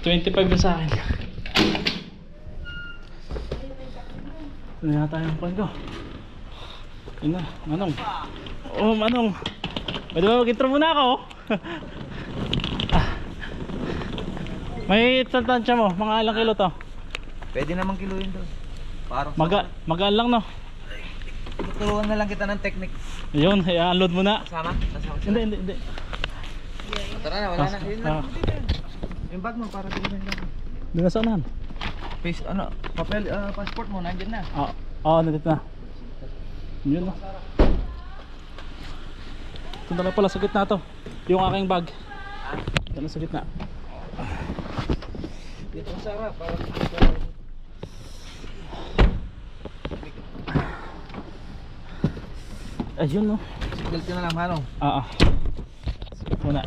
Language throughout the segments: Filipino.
25 na sa akin. Ano yata yung pan ko? Yun na, manong. Oh, manong. Pwede ba mag-intro muna ako? Ah. May tantansya mo, mga ilang kilo to? Pwede namang kiluin to. Parang Maga, magaan lang no? Tuturuan na lang kita ng technique. Ayun, i-unload muna. Sama? Kasama Hindi, hindi, hindi. Tara na, wala na. Yun ah. lang. Yung bag mo para tingnan lang. Doon na saan Face, ano, papel, ah, passport mo, nandyan na. Oo, oh, nandito na. Yun na. Ito na lang pala sa gitna to. Yung aking bag. Ito na sa gitna. Dito ang sarap. Para Ayun no. Seatbelt ka na lang, Manong. Ah, ah. Muna.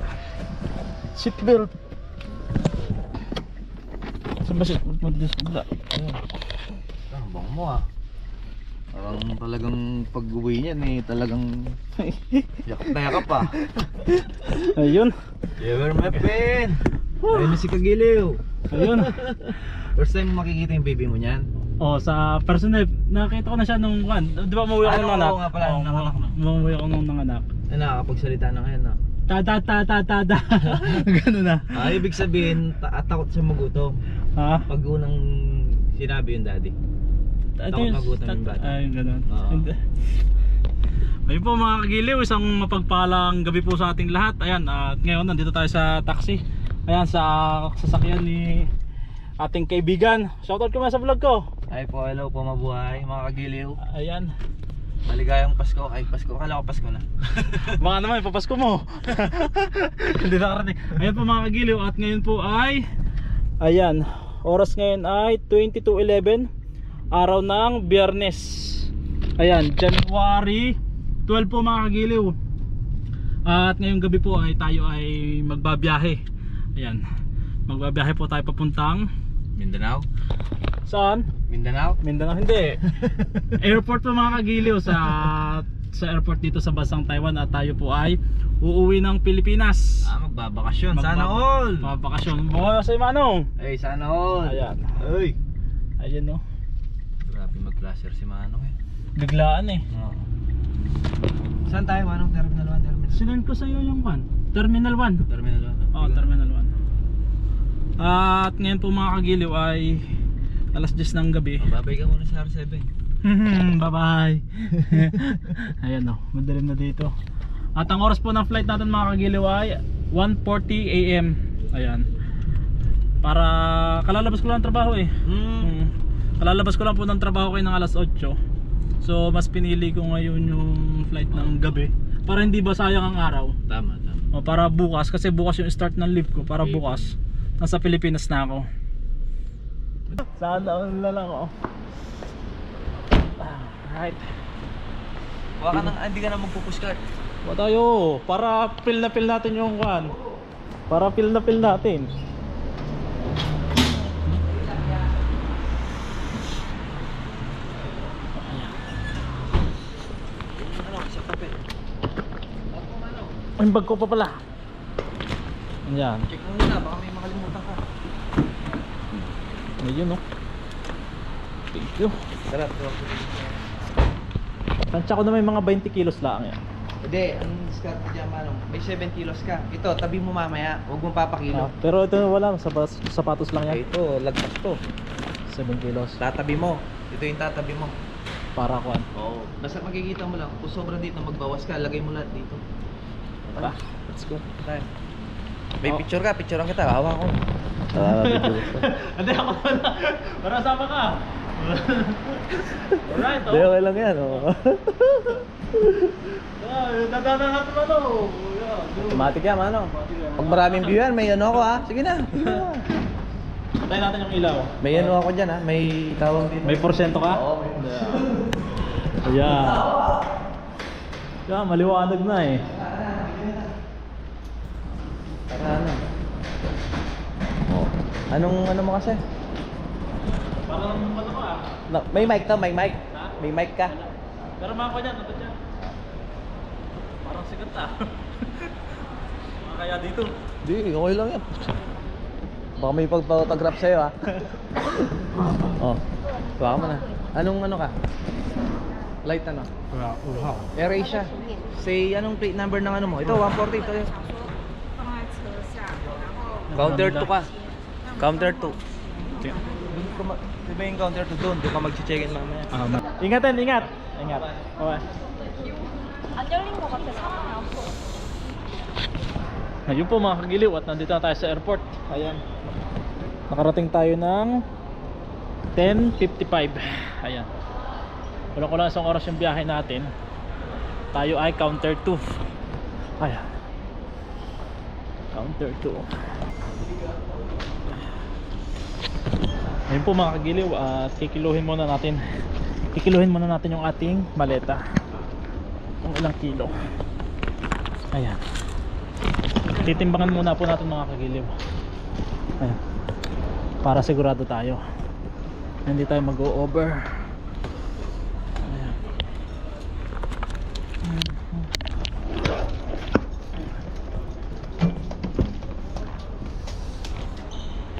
Seatbelt. Saan ba seatbelt mo dito sa? Ayun. Ang bang mo ah. Parang talagang pag-uwi niyan eh, talagang yakap na yakap ah. Ayun. Ever my pen! Ayun na si Kagiliw. Ayun. First time makikita yung baby mo niyan. Oh, sa personal, nakita ko na siya nung kan. Di ba umuwi ako Ano, nung anak? oo nga pala, Oo, nanganak na. Umuwi ako nung nanganak. Ay, nakakapagsalita na ngayon ah. Ta ta ta ta ta ta. Ganun na. Ah, ibig sabihin, ta takot siya magutom. Ha? Pag unang sinabi yung daddy. Takot magutom yung bata. Ay, ganun. Oo. Hindi. Ayun po mga kagiliw, isang mapagpalang gabi po sa ating lahat. Ayan, at ngayon nandito tayo sa taxi. Ayan, sa sasakyan ni ating kaibigan. Shoutout ko mga sa vlog ko. Ay po, hello po mabuhay, mga kagiliw. Ayan. Maligayang Pasko. Ay, Pasko. Kala ko Pasko na. Baka naman, ipapasko mo. Hindi nakarating. Ayan po mga kagiliw at ngayon po ay Ayan, oras ngayon ay 22.11 Araw ng biyernes Ayan, January 12 po mga kagiliw At ngayong gabi po ay tayo ay magbabiyahe Ayan, magbabiyahe po tayo papuntang Mindanao? Saan? Mindanao? Mindanao hindi. airport po mga kagiliw sa sa airport dito sa bansang Taiwan at tayo po ay uuwi ng Pilipinas. Ah, magbabakasyon. Sana Magbaba- all! Magbakasyon. Mga sa Manong. Ay, sana all! Ayan. Ay! Ayun no. Grabe mag-clasher si Manong eh. Biglaan eh. Oo. Saan tayo Manong? Terminal 1, Terminal Sinend ko sa iyo yung one. Terminal 1. Terminal 1. Oh, Terminal 1. At ngayon po mga kagiliw ay alas 10 ng gabi. Babay ka muna sa R7. bye bye. Ayan no, madalim na dito. At ang oras po ng flight natin mga kagiliw ay 1.40 am. Ayan. Para kalalabas ko lang ng trabaho eh. Hmm. Mm. Kalalabas ko lang po ng trabaho ko ng alas 8. So mas pinili ko ngayon yung flight ng gabi para hindi ba sayang ang araw. Tama, tama. O, para bukas kasi bukas yung start ng leave ko para bukas nasa Pilipinas na ako. Sana na lang oh. Alright. Huwag ka nang, hindi ka na magpupushcart. Ba tayo para fill na fill natin yung kan. Para fill na fill natin. Ang bag ko pa pala. Ayan. Check mo muna, baka may makalimutan ka. Ayun no. Thank you. Tara, tara. Tansya ko na may mga 20 kilos lang yan. Hindi, ang discard mo dyan, Manong. May 7 kilos ka. Ito, tabi mo mamaya. Huwag mong papakilo. Ah, pero ito wala, sapatos, sapatos lang Okay, yan. ito, lagpas to. 7 kilos. Tatabi mo. Ito yung tatabi mo. Para kuan. Oo. Basta makikita mo lang. Kung sobra dito, magbawas ka. Lagay mo lahat dito. Ba, let's go. Tayo. May Oh. picture ka, picturean kita. Hawa ko. Hindi ako na. Para sama ka. Alright, Hindi, oh. okay lang yan. Oh. Ah, dadaanan natin ano. Yeah, go. Automatic yan, ano? Yan. Pag maraming view yan, may ano ako ha. Sige na. Patayin natin yung ilaw. may ano ako dyan ha. May tawag dito. May porsyento ka? Oo, may Yeah. Yeah, maliwanag na eh. Para ano? Oh. Anong ano mo kasi? Parang ano ka? Ah? No, may mic ka, may mic. Ha? May mic ka. Wala. Pero mga ko dyan, ano dyan? Parang sigat ah. Kaya dito. Di, okay lang yan. Baka may pagpatograph sa'yo ha. Ah. oh, tuwa mo na. Anong ano ka? Light ano? Wow, wow. Erasure. Say, anong plate number ng ano mo? Ito, 140. Ito. Counter to ka. Counter 2. Yeah. Doon ka ma- diba yung counter 2 doon? Doon ka mag-check-in mamaya. Ah, um, ingatan, ingat! Ingat. Okay. Ang galing mo kasi sa mga ako. Ayun po mga kagiliw at nandito na tayo sa airport. Ayan. Nakarating tayo ng 10.55. Ayan. Kulang ko lang isang oras yung biyahe natin. Tayo ay counter 2. Ayan. Counter 2. Ayun po mga kagiliw at kikiluhin muna natin. Kikiluhin muna natin yung ating maleta. Kung ilang kilo. Ayan titimbangan muna po natin mga kagiliw Ayan. para sigurado tayo hindi tayo mag-over Ayan.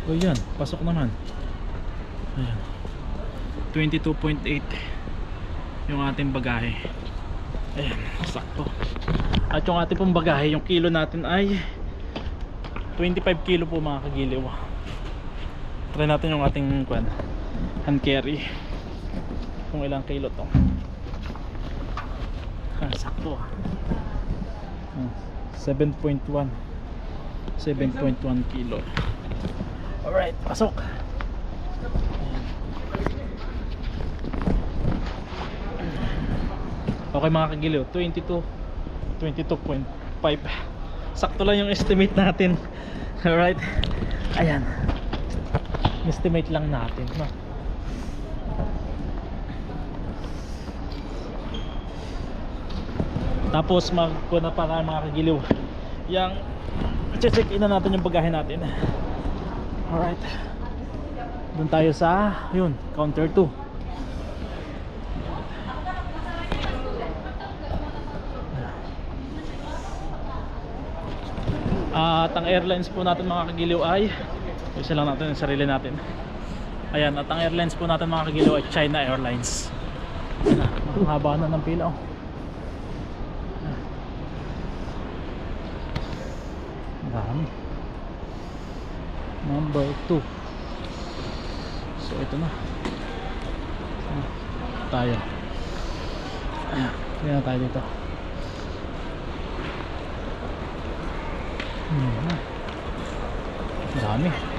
o yan pasok naman Ayan. 22.8 yung ating bagahe ayan sakto at yung ating pong bagahe, yung kilo natin ay 25 kilo po mga kagiliw. Try natin yung ating kwan, hand carry. Kung ilang kilo to. Ah, sakto ah. Ah, 7.1 7.1 kilo. Alright, pasok. Okay mga kagiliw, 22 22.5 sakto lang yung estimate natin. Alright? Ayan. Estimate lang natin no? tapos magkuna pa tayo mga kagiliw. Yung check in na natin yung bagahe natin. Alright. Doon tayo sa yun counter 2 At ang airlines po natin mga kagiliw ay isa lang natin yung sarili natin. Ayan, at ang airlines po natin mga kagiliw ay China Airlines. Ang haba na ng pila oh. Dami. Number 2. So ito na. Tayo. Ayan, tayo dito. Hmm. Dami.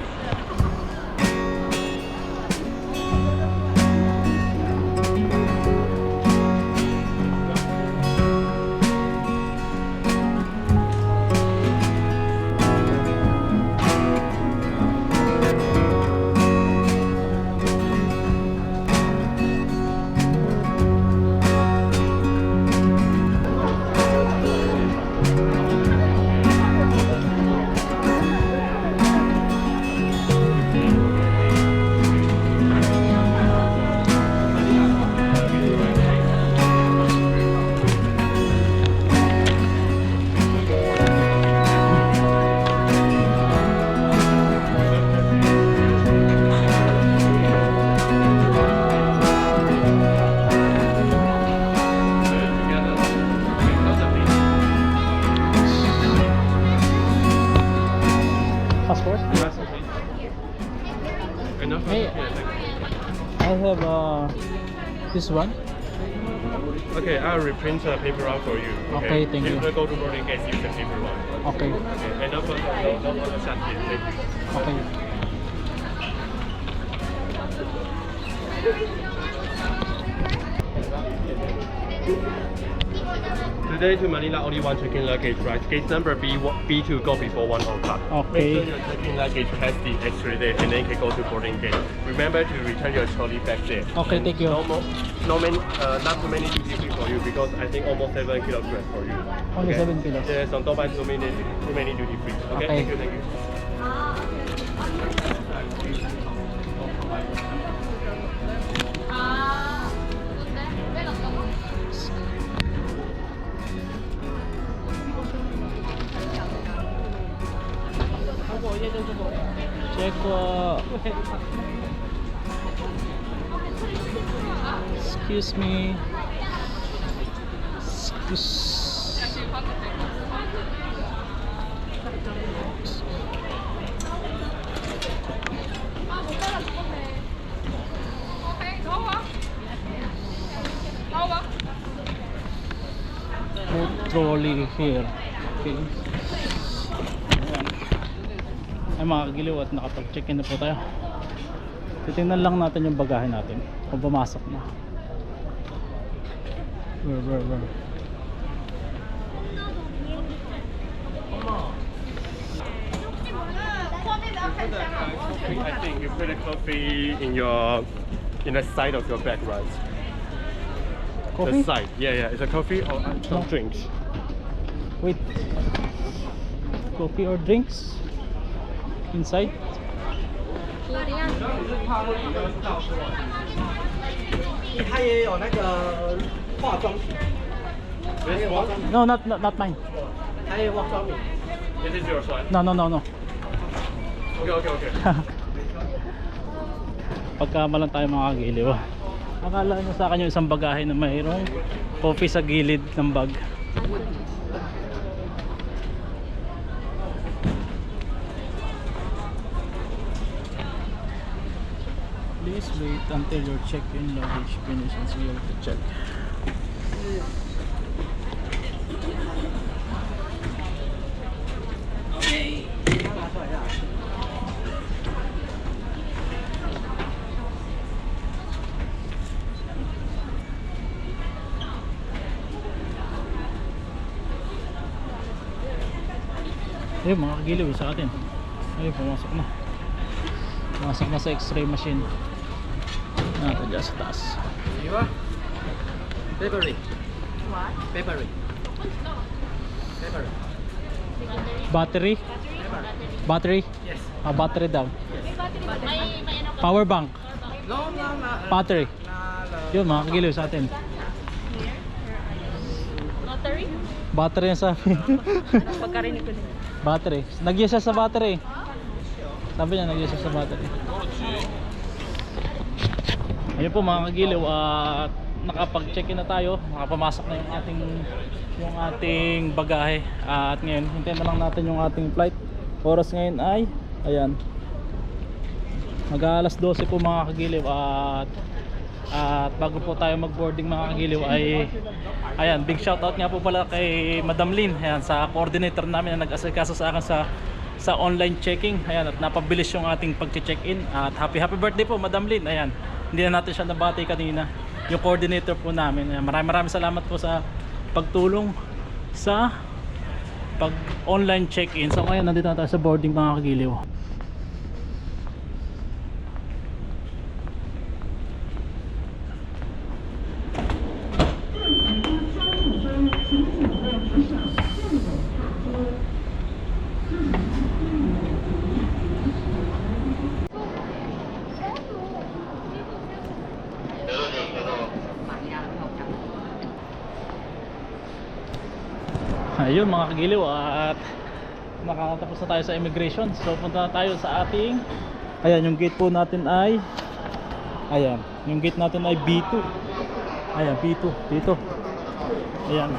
This one. Okay, I'll reprint the paper out for you. Okay, thank if you. go to boarding gate, use the paper one. Okay. Okay, and no further, no, no further chat here. Thank you. Okay. Today to Manila, only one check-in luggage, right? Gate number B B2 go before one o'clock. Okay. Make sure your check-in luggage has the X-ray there, and then you can go to boarding gate. Remember to return your trolley back there. Okay, thank you. No more, no many, uh, not too many duty free for you because I think almost seven kilograms for you. Only seven kilos. Yes, on top of too many, too many duty free. Okay, Okay. thank you, thank you. Po. Excuse me. Excuse. Food trolley here. Okay. Ay mga kagiliw at nakapag-check in na po tayo. Titingnan lang natin yung bagahe natin kung pumasok na. Where, where, where? I think you put a coffee in your in the side of your bag, right? Coffee? The side. Yeah, yeah. It's a coffee or uh, some No. drinks. Wait. Coffee or drinks? inside? No, not not, not mine. This is yours, right? No, no, no, no. Okay, okay, okay. Pagkama lang tayo mga kagiliw. Akala nyo sa akin yung isang bagahe na mayroong coffee sa gilid ng bag. Until your check-in luggage finishes. We have to check. Ayun mga kagiliw sa atin. Ayun pumasok na. Pumasok na sa x-ray machine. Natin dyan sa taas. Di ba? February. What? February. February. Battery? Battery? Yes. Ah, battery daw. Power bank. No, no, no. Battery. Yun mga kagiliw sa atin. Lottery? Battery ang sabi. Pagkarinig ko din. battery. Nag-yes sa battery. Sabi niya nag-yes sa battery. Ayun po mga kagiliw at nakapag-check in na tayo. Nakapamasok na yung ating yung ating bagahe at ngayon hintayin na lang natin yung ating flight. Oras ngayon ay ayan. Mag alas 12 po mga kagiliw at at bago po tayo mag-boarding mga kagiliw ay ayan, big shout out nga po pala kay Madam Lynn ayan, sa coordinator namin na nag-asikaso sa akin sa sa online checking ayan, at napabilis yung ating pag-check-in at happy happy birthday po Madam Lynn ayan, hindi na natin siya nabati kanina. Yung coordinator po namin. Maraming maraming salamat po sa pagtulong sa pag online check-in. So ngayon nandito na tayo sa boarding mga kagiliw ayun mga kagiliw at nakakatapos na tayo sa immigration. So punta na tayo sa ating ayan yung gate po natin ay ayan yung gate natin ay B2 ayan B2 dito. Ayan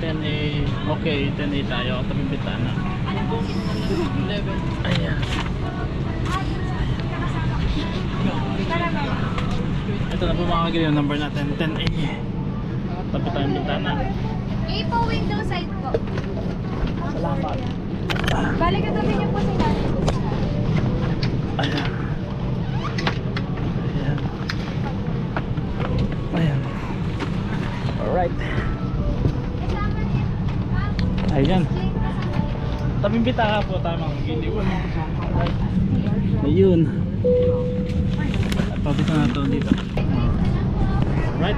10A, 10A, okay, 10A tayo, tabing bitana. Ano po? 11. Ayan. Ito na po mga kagili yung number natin, 10A. Tabi tayong bitana. A po, window side po. Salamat. Balik ka niyo po si nanay. Ayan. Ayan. Ayan. Alright. Ah. Jane, kasama. Tabing bitana po mga kagili. Ayun. Pabita na ito dito. Right.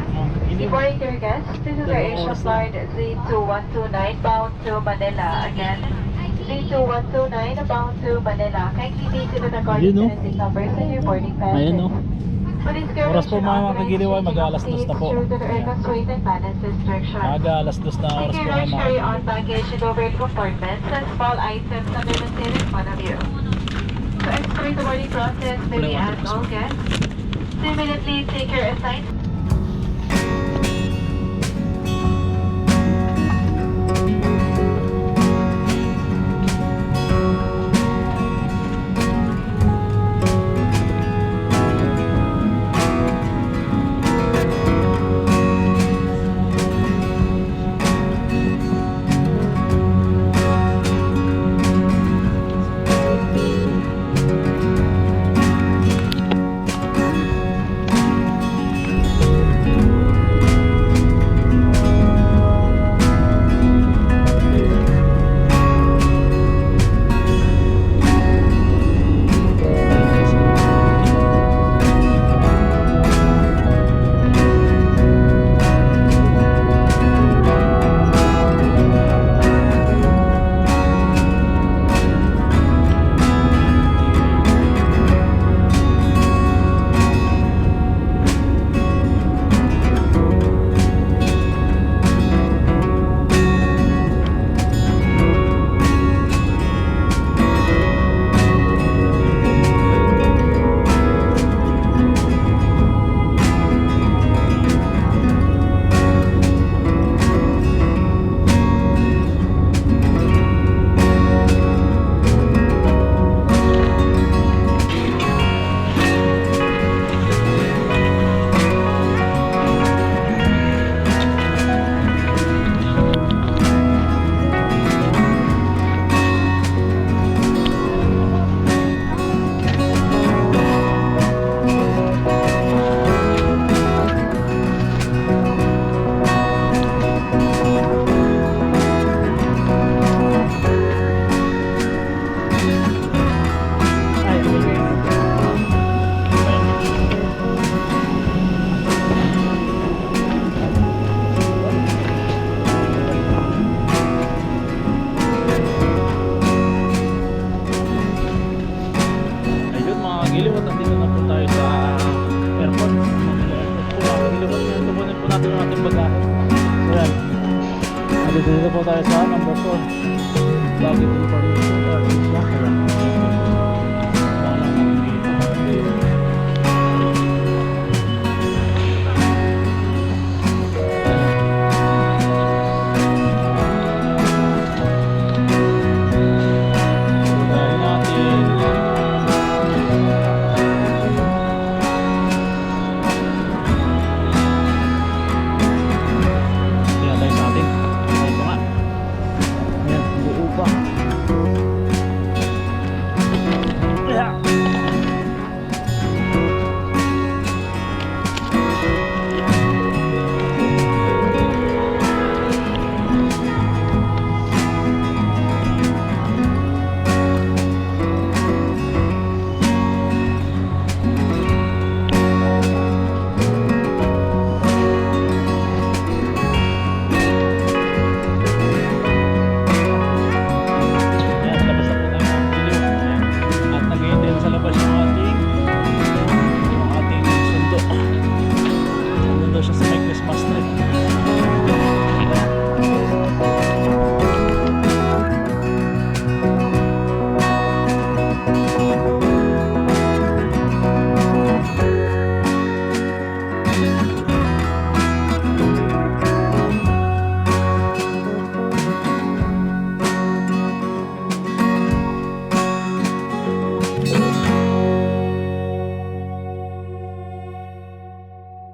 Good morning, dear guests. This is our Asia flight Z2129 bound to Manila. Again, Z2129 bound to Manila. Kindly take to the recording no? and numbers and your boarding passes. Ayan o. Oras po, mga checking mag-aalas of dos na po. seats, ensure that aircraft weight and balance restrictions. Aga alas dos